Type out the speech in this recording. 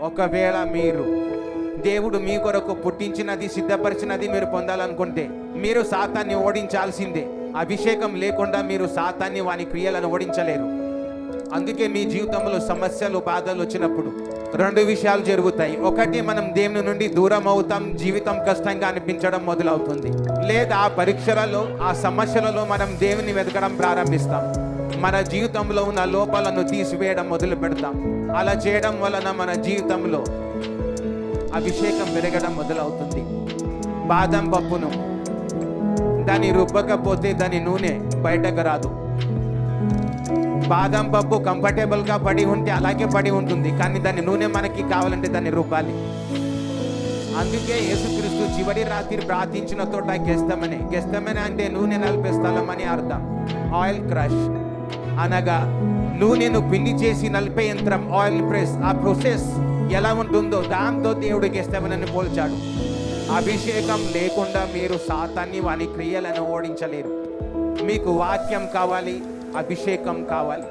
ఒకవేళ మీరు దేవుడు మీ కొరకు పుట్టించినది సిద్ధపరిచినది మీరు పొందాలనుకుంటే మీరు సాతాన్ని ఓడించాల్సిందే. అభిషేకం లేకుండా మీరు సాతాన్ని వాని క్రియలను ఓడించలేరు. అందుకే మీ జీవితంలో సమస్యలు బాధలు వచ్చినప్పుడు రెండు విషయాలు జరుగుతాయి. ఒకటి మనం దేవుని నుండి దూరం అవుతాం జీవితం కష్టంగా అనిపించడం మొదలవుతుంది. లేదా ఆ పరీక్షలలో ఆ సమస్యలలో మనం దేవుని వెతకడం ప్రారంభిస్తాం. మన జీవితంలో ఉన్న లోపాలను తీసివేయడం మొదలు పెడతాం. అలా చేయడం వలన మన జీవితంలో అభిషేకం పెరగడం మొదలవుతుంది. బాదం పప్పును దాన్ని రుబ్బకపోతే దాని నూనె బయటకు రాదు. బాదం పప్పు కంఫర్టబుల్గా పడి ఉంటే అలాగే పడి ఉంటుంది. కానీ దాని నూనె మనకి కావాలంటే దాన్ని రుబ్బాలి. అందుకే యేసుక్రీస్తు చివరి రాత్రి ప్రార్థించిన తోట గెస్తమని. గెస్తమని అంటే నూనె నలిపే స్థలం అని అర్థం. Oil crush. అనగా నూనెను పిండి చేసి నలిపే యంత్రం ఆయిల్ ప్రెస్ ఆ ప్రొసెస్ ఎలా ఉంటుందో దాంతో దేవుడు గెస్తమని పోల్చాడు. అభిషేకం లేకుండా మీరు సాతాన్ని వాని క్రియలను ఓడించలేరు. మీకు వాక్యం కావాలి అభిషేకం కావాలి.